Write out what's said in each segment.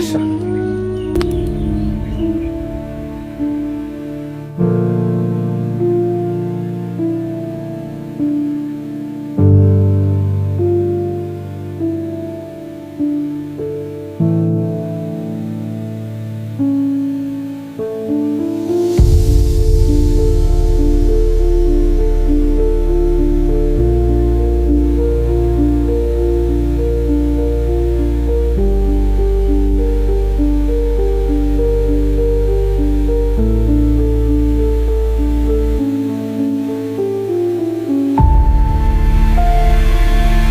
是？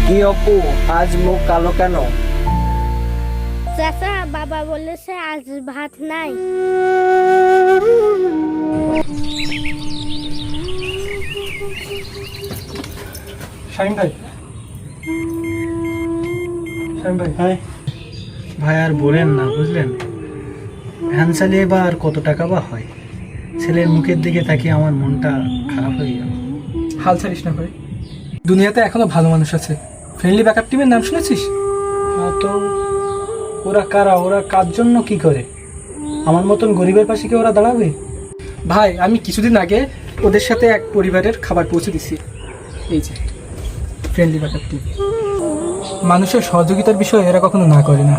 কি অপু আজ মুখ কালো কেন? চাচা বাবা বলেছে আজ ভাত নাই। শাহিন ভাই। শাহিন ভাই। হ্যাঁ ভাই আর বলেন না বুঝলেন? ভ্যান চালিয়ে বা আর কত টাকা বা হয়? ছেলের মুখের দিকে তাকিয়ে আমার মনটা খারাপ হয়ে গেল। হাল ছাড়িস না ভাই। দুনিয়াতে এখনও ভালো মানুষ আছে। ফ্রেন্ডলি ব্যাকআপ টিমের নাম শুনেছিস? হ্যাঁ তো ওরা কারা? ওরা কার জন্য কি করে? আমার মতন গরিবের পাশে কি ওরা দাঁড়াবে? ভাই আমি কিছুদিন আগে ওদের সাথে এক পরিবারের খাবার পৌঁছে দিছি। এই যে ফ্রেন্ডলি ব্যাকআপ টিম মানুষের সহযোগিতার বিষয়ে এরা কখনো না করে না।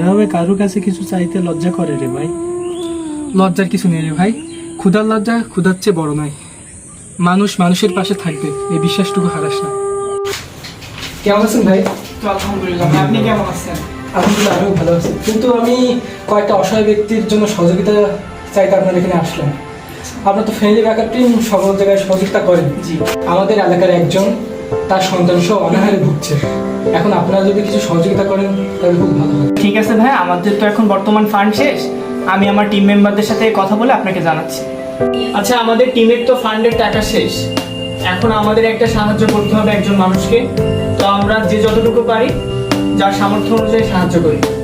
এভাবে কারও কাছে কিছু চাইতে লজ্জা করে রে ভাই? লজ্জার কিছু নেই রে ভাই। ক্ষুধার লজ্জা ক্ষুধার চেয়ে বড় নয়। মানুষ মানুষের পাশে থাকবে। এই বিশ্বাসটুকু হারাস না। কেমন আছেন ভাই? আলহামদুলিল্লাহ আপনি কেমন আছেন? আলহামদুলিল্লাহ আমিও ভালো আছি। কিন্তু আমি কয়েকটা অসহায় ব্যক্তির জন্য সহযোগিতা চাইতে আপনার এখানে আসলাম। আপনার তো ফ্যামিলি ব্যাকআপ টিম সকল জায়গায় সহযোগিতা করেন। জি। আমাদের এলাকার একজন তার সন্তান সহ অনাহারে ভুগছে। এখন আপনারা যদি কিছু সহযোগিতা করেন তাহলে খুব ভালো হয়। ঠিক আছে ভাই আমাদের তো এখন বর্তমান ফান্ড শেষ। আমি আমার টিম মেম্বারদের সাথে কথা বলে আপনাকে জানাচ্ছি। আচ্ছা আমাদের টিমের তো ফান্ডের টাকা শেষ। এখন আমাদের একটা সাহায্য করতে হবে একজন মানুষকে। তো আমরা যে যতটুকু পারি, যার সামর্থ্য অনুযায়ী সাহায্য করি।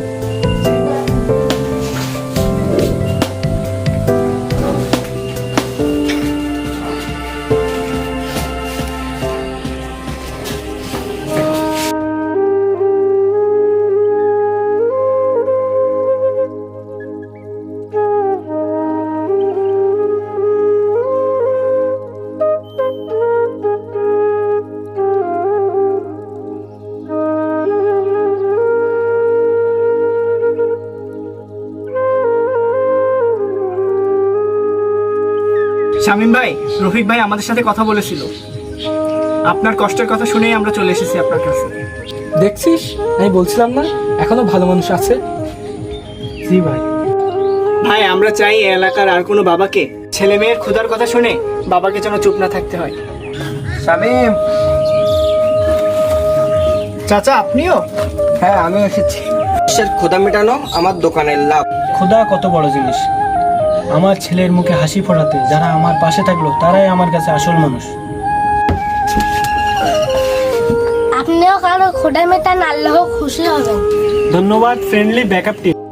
শামিম ভাই রফিক ভাই আমাদের সাথে কথা বলেছিল। আপনার কষ্টের কথা শুনেই আমরা চলে এসেছি আপনার কাছে। দেখছিস? আমি বলছিলাম না এখনও ভালো মানুষ আছে। জি ভাই। ভাই আমরা চাই এই এলাকার আর কোনো বাবাকে ছেলে মেয়ের ক্ষুধার কথা শুনে বাবাকে যেন চুপ না থাকতে হয়। শামিম। চাচা আপনিও? হ্যাঁ আমি এসেছি। ক্ষুদা মেটানো? আমার দোকানের লাভ। খোদা কত বড় জিনিস। আমার ছেলের মুখে হাসি ফোটাতে যারা আমার পাশে থাকল তারাই আমার কাছে আসল মানুষ। আপনিও কারও খোদা মেটান আল্লাহ খুশি হবেন। ধন্যবাদ ফ্রেন্ডলি ব্যাকআপ টিম